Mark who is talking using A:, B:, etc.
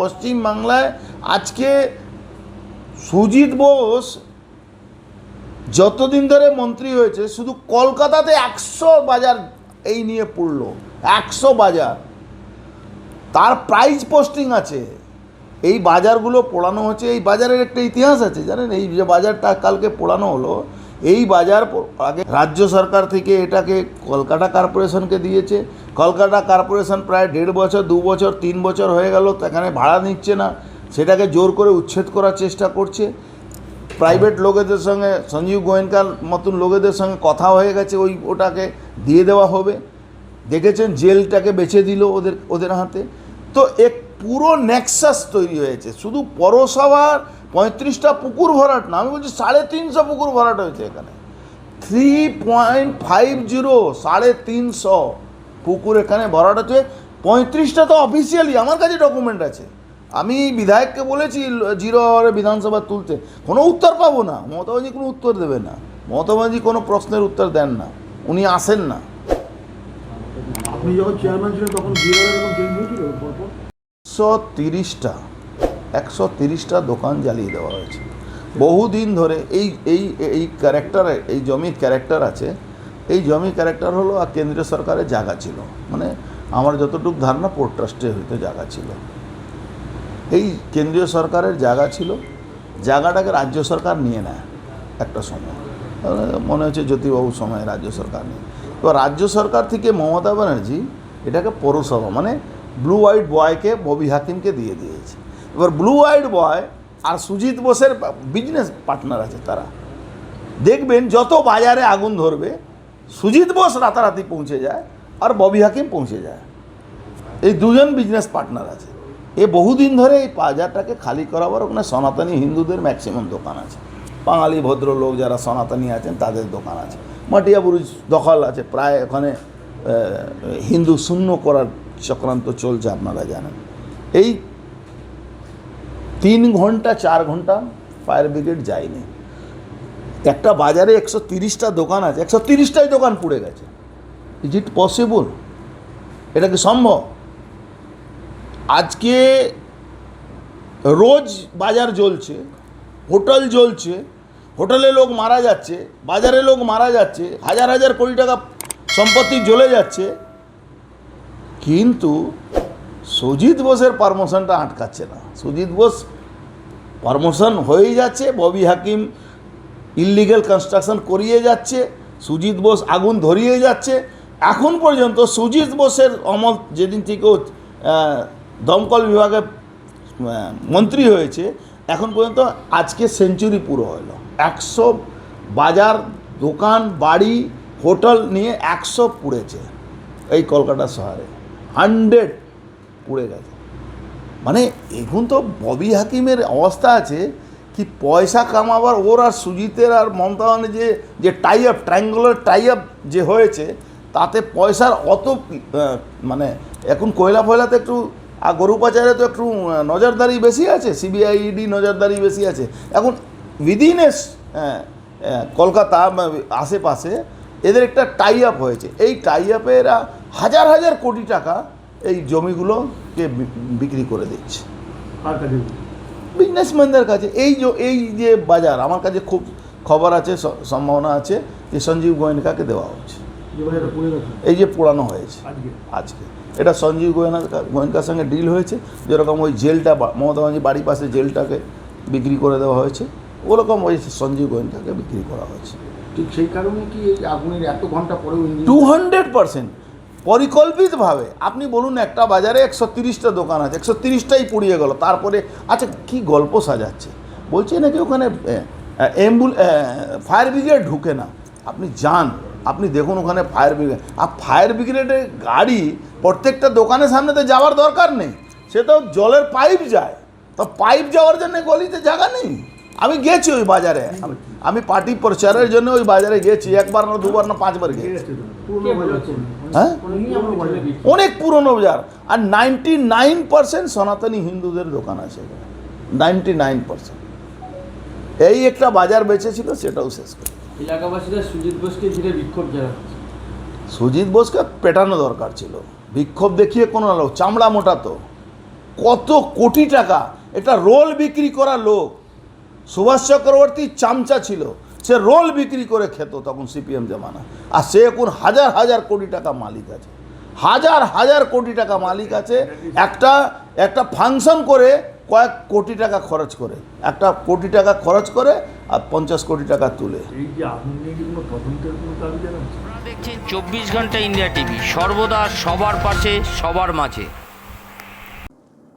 A: পশ্চিমবাংলায় আজকে সুজিত বোস যতদিন ধরে মন্ত্রী হয়েছে, শুধু কলকাতাতে একশো বাজার এই নিয়ে পড়ল, একশো বাজার। তার প্রাইজ পোস্টিং আছে। এই বাজারগুলো পোড়ানো হচ্ছে, এই বাজারের একটা ইতিহাস আছে, জানেন? এই যে বাজারটা কালকে পোড়ানো হলো এই বাজার আগে রাজ্য সরকার থেকে এটাকে কলকাতা কর্পোরেশনকে দিয়েছে। কলকাতা কর্পোরেশন প্রায় দেড় বছর, দু বছর, তিন বছর হয়ে গেল এখানে ভাড়া নিচ্ছে না। সেটাকে জোর করে উচ্ছেদ করার চেষ্টা করছে। প্রাইভেট লোকেদের সঙ্গে, সঞ্জীব গোয়েঙ্কার মতন লোকেদের সঙ্গে কথা হয়ে গেছে, ওই ওটাকে দিয়ে দেওয়া হবে। দেখেছেন, জেলটাকে বেছে দিল ওদের ওদের হাতে। তো এক পুরো নেক্সাস তৈরি হয়েছে। শুধু পৌরসভার পঁয়ত্রিশটা পুকুর ভরাট না আমি বলছি সাড়ে তিনশো পুকুর ভরাট হয়েছে এখানে। থ্রি পয়েন্ট ফাইভ জিরো সাড়ে তিনশো পুকুর এখানে ভরাট হচ্ছে। পঁয়ত্রিশটা তো অফিসিয়ালি আমার কাছে ডকুমেন্ট আছে। আমি বিধায়ককে বলেছি জিরো আওয়ারে বিধানসভা তুলতে কোনো উত্তর পাবো না। মমতা ব্যানার্জি কোনো উত্তর দেবে না। মমতা ব্যানার্জি কোনো প্রশ্নের উত্তর দেন না। উনি আসেন না।
B: আপনি যখন চেয়ারম্যান ছিলেন তখন
A: একশো তিরিশটা। একশো তিরিশটা দোকান জ্বালিয়ে দেওয়া হয়েছে। বহুদিন ধরে এই এই এই ক্যারেক্টারে এই জমির ক্যারেক্টার আছে। এই জমি ক্যারেক্টার হলো আর কেন্দ্রীয় সরকারের জায়গা ছিল। মানে আমার যতটুকু ধারণা পোর্ট ট্রাস্টে হয়তো জায়গা ছিল। এই কেন্দ্রীয় সরকারের জায়গা ছিল। জায়গাটাকে রাজ্য সরকার নিয়ে নেয় একটা সময়। মনে হচ্ছে জ্যোতিবাবুর সময় রাজ্য সরকার নিয়ে এবার রাজ্য সরকার থেকে মমতা ব্যানার্জি এটাকে পৌরসভা মানে ব্লু হোয়াইট বয়কে ববি হাকিমকে দিয়ে দিয়েছে। এবার ব্লু হোয়াইট বয় আর সুজিত বোসের বিজনেস পার্টনার আছে তারা। দেখবেন যত বাজারে আগুন ধরবে, সুজিত বোস রাতারাতি পৌঁছে যায় আর ববি হাকিম পৌঁছে যায়। এই দুজন বিজনেস পার্টনার আছে। এ বহুদিন ধরে এই বাজারটাকে খালি করাবার ওখানে সনাতনী হিন্দুদের ম্যাক্সিমাম দোকান আছে। বাঙালি ভদ্রলোক যারা সনাতনী আছেন, তাদের দোকান আছে। মাটিয়া বুরুজ দখল আছে, প্রায় ওখানে হিন্দু শূন্য করার চক্রান্ত চলছে, আপনারা জানেন। এই তিন ঘণ্টা, চার ঘণ্টা ফায়ার ব্রিগেড যায়নি। একটা বাজারে একশো তিরিশটা দোকান আছে, একশো তিরিশটাই দোকান পুড়ে গেছে। ইজ ইট পসিবল এটা কি সম্ভব? আজকে রোজ বাজার জ্বলছে, হোটেল জ্বলছে, হোটেলে লোক মারা যাচ্ছে, বাজারে লোক মারা যাচ্ছে, হাজার হাজার কোটি টাকা সম্পত্তি জ্বলে যাচ্ছে। কিন্তু সুজিত বোসের পারমোশনটা আটকাচ্ছে না। সুজিত বোস পারমোশন হয়েই যাচ্ছে, ববি হাকিম ইললিগেল কনস্ট্রাকশন করিয়ে যাচ্ছে, সুজিত বোস আগুন ধরিয়ে যাচ্ছে। এখন পর্যন্ত সুজিত বোসের অমল যেদিন থেকে দমকল বিভাগে মন্ত্রী হয়েছে, এখন পর্যন্ত আজকে সেঞ্চুরি পুরো হলো। একশো বাজার, দোকান, বাড়ি, হোটেল নিয়ে একশো পুড়েছে এই কলকাতা শহরে। হান্ড্রেড পুড়ে গেছে। মানে এখন তো ববি হাকিমের অবস্থা আছে কি পয়সা কামাবার, ওর আর সুজিতের আর মমতা যে যে tie up triangular tie up যে হয়েছে, তাতে পয়সার অত মানে এখন কয়লা ফয়লাতে একটু, আর গরু পাচারে তো একটু নজরদারি বেশি আছে সিবিআইডি নজরদারি বেশি আছে। এখন উইদিন এস কলকাতা আশেপাশে এদের একটা টাই আপ হয়েছে। এই টাই আপে এরা হাজার হাজার কোটি টাকা এই জমিগুলোকে বিক্রি করে দিচ্ছে। বিজনেসম্যানদের কাছে। এই যে এই যে বাজার আমার কাছে খুব খবর আছে সম্ভাবনা আছে যে সঞ্জীব গোয়েঙ্কাকে দেওয়া হচ্ছে। এই যে পোড়ানো হয়েছে।
B: আজকে?
A: এটা সঞ্জীব গোয়েনা গোয়েঙ্কার সঙ্গে ডিল হয়েছে। যেরকম ওই জেলটা মমতা ব্যানার্জি বাড়ির পাশে জেলটাকে বিক্রি করে দেওয়া হয়েছে ওরকম ওই সঞ্জীব গোয়েঙ্কাকে বিক্রি করা হয়েছে।
B: ঠিক সেই কারণে কি এই আগুনের এত ঘণ্টা পরেও
A: টু হান্ড্রেড পার্সেন্ট। পরিকল্পিতভাবে আপনি বলুন একটা বাজারে একশো তিরিশটা দোকান আছে, একশো তিরিশটাই পুড়িয়ে গেল, তারপরে আচ্ছা কি গল্প সাজাচ্ছে? বলছে নাকি ওখানে অ্যাম্বুল ফায়ার ব্রিগেড ঢুকে না। আপনি যান, আপনি দেখুন ওখানে ফায়ার ব্রিগেড আর ফায়ার ব্রিগেডের গাড়ি প্রত্যেকটা দোকানের সামনে তো যাওয়ার দরকার নেই। সে তো জলের পাইপ যায়। তো পাইপ যাওয়ার জন্য গলিতে জায়গা নেই। আমি গেছি ওই বাজারে। আমি আমি পার্টি প্রচারের জন্য ওই বাজারে গেছি একবার না দুবার না পাঁচবার গেছি। হ্যাঁ? অনেক পুরনো বাজার। আর নাইনটি নাইন পার্সেন্ট সনাতনী হিন্দুদের দোকান আছে নাইনটি নাইন পার্সেন্ট এই একটা বাজার বেঁচেছিল সেটাও শেষ করে।
C: এলাকাবাসীরা সুজিত বোসকে ঘিরে বিক্ষোভ জানাচ্ছে।
A: সুজিত বোসকে পেটানো দরকার ছিল। বিক্ষোভ দেখিয়ে কোনো লোক চামড়া মোটা তো। কত কোটি টাকা এটা রোল বিক্রি করা লোক। সুভাষ চক্রবর্তী চামচা ছিল। সে রোল বিক্রি করে খেত তখন সিপিএম জামানা। আর সে এখন হাজার হাজার কোটি টাকা মালিক আছে। হাজার হাজার কোটি টাকা মালিক আছে। একটা একটা ফাংশন করে কয়েক কোটি টাকা খরচ করে। একটা কোটি টাকা খরচ করে আর পঞ্চাশ কোটি টাকা তুলে।
D: দেখছেন চব্বিশ ঘণ্টা ইন্ডিয়া টিভি। সর্বদা সবার পাশে সবার মাঝে।